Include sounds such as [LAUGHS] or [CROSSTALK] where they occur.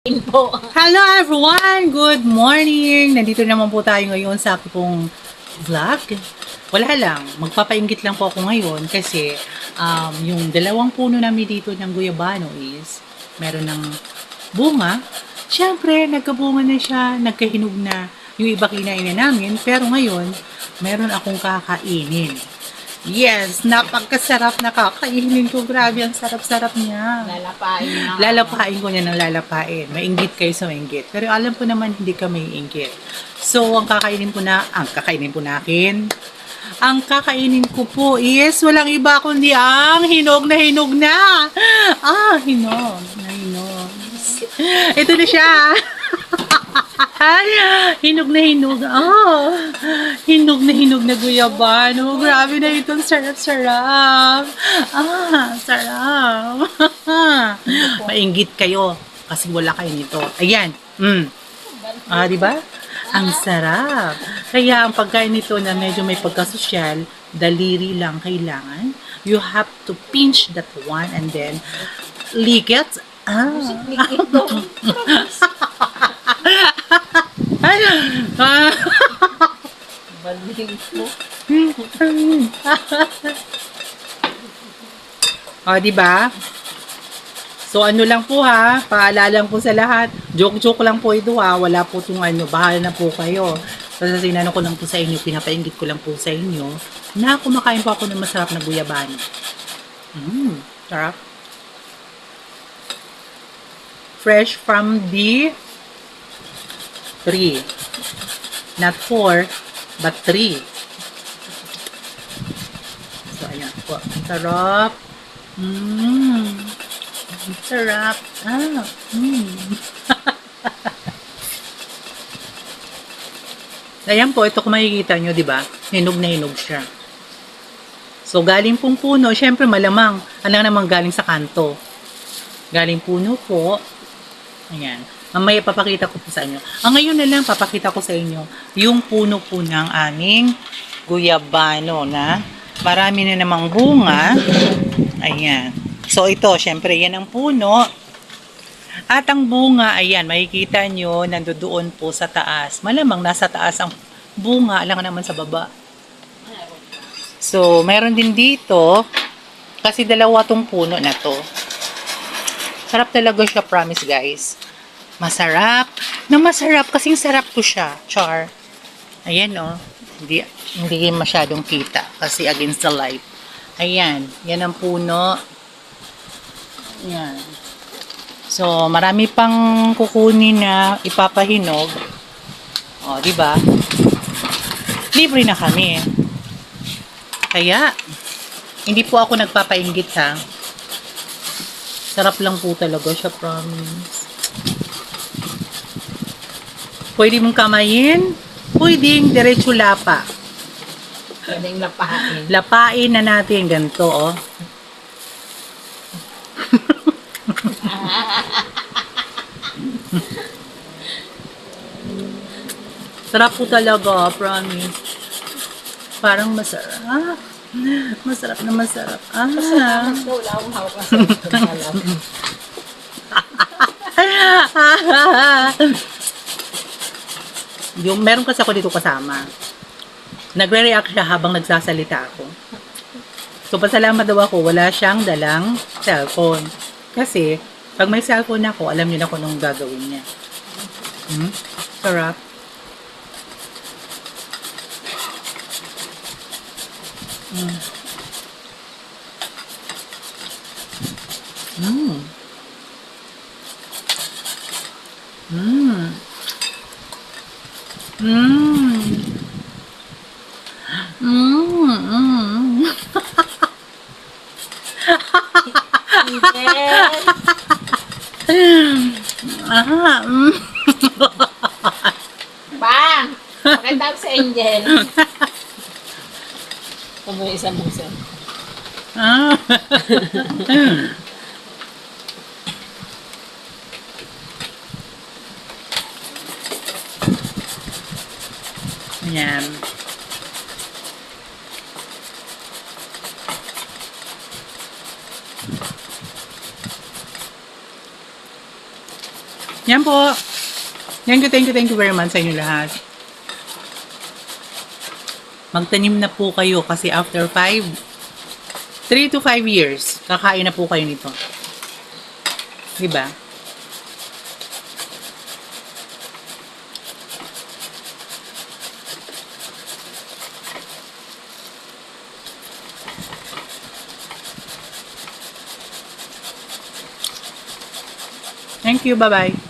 Hello everyone! Good morning! Nandito naman po tayo ngayon sa aking vlog. Wala lang, magpapainggit lang po ako ngayon kasi um, yung dalawang puno namin dito ng guyabano is meron ng bunga. Siyempre, nagkabunga na siya, nagkahinog na yung iba kinain na namin. Pero ngayon, meron akong kakainin. Yes, napagkasarap na kakainin ko. Grabe, ang sarap-sarap niya. Lalapain na. Lalapain ko niya ng lalapain. Mainggit kayo sa mainggit. Pero alam ko naman hindi ka maiinggit. So, ang kakainin ko na, ang kakainin po nakin, ang kakainin ko po is walang iba kundi ang hinog na hinog na. Ah, hinog na hinog. Ito na siya. Hinog na hinog. Oh, hinog na hinog na guyabano. Grabe na ito. Ang sarap-sarap. Ah, sarap. [LAUGHS] Mainggit kayo kasi wala kayo nito. Ayan. Mm. Ah, di ba? Ang sarap. Kaya ang pagkain nito na medyo may pagkasosyal, daliri lang kailangan. You have to pinch that one and then lick it. Ah. [LAUGHS] Baling po. [LAUGHS] O, di ba? So, ano lang po ha, paalala po sa lahat. Joke-joke lang po ito ha, wala po itong ano, bahala na po kayo. Kasi tinanong ko lang po sa inyo, pinapainggit ko lang po sa inyo, na kumakain po ako ng masarap na guyabano. Mmm, sarap. Fresh from the tree. Not four, but three. So, ayan po. Ang sarap. Mmm. Ang sarap. Ah. Mmm. [LAUGHS] ayan po, ito kung makikita nyo, di ba? Hinog na hinog siya. So, galing pong puno, syempre malamang. Alam naman galing sa kanto. Galing puno po. Ayan. Mamaya papakita ko po sa inyo. Ang ngayon na lang papakita ko sa inyo yung puno po ng aming guyabano na marami na namang bunga. Ayan. So ito, syempre yan ang puno. At ang bunga, ayan, makikita nyo, nandoon po sa taas. Malamang nasa taas ang bunga, alam naman sa baba. So, meron din dito, kasi dalawa tong puno na to. Sarap talaga siya, promise guys. Masarap. Na masarap kasing sarap ko siya. Char. Ayan oh. Hindi, hindi masyadong kita kasi against the light. Ayan. Yan ang puno. Ayan. So, marami pang kukunin na ipapahinog. O, di ba? Libre na kami. Kaya, hindi po ako nagpapainggit ha. Sarap lang po talaga siya, promise. Pwede mong kamayin, pwedeng diretso lapa. Pwedeng lapain. Lapain na natin ganito, oh. [LAUGHS] Sarap po talaga, promise. Parang masarap. [LAUGHS] Masarap na masarap. Ah. Po. Wala akong hawak yung meron kasi ako dito kasama. Nagre-react siya habang nagsasalita ako. So, pasalamat daw ako, wala siyang dalang cellphone. Kasi, pag may cellphone ako, alam niyo na kung anong gagawin niya. Hmm? Sarap. Mm. Mm. Mm. Mm. Mm. Mm. Ah, mm. Bang! Pakita ko sa Angel. Ito mo isang buso. Ah. Ayan. Yan po. Thank you, thank you, thank you very much sa inyo lahat. Magtanim na po kayo kasi after 5, 3 to 5 years, kakain na po kayo nito. Diba? Thank you. Bye-bye.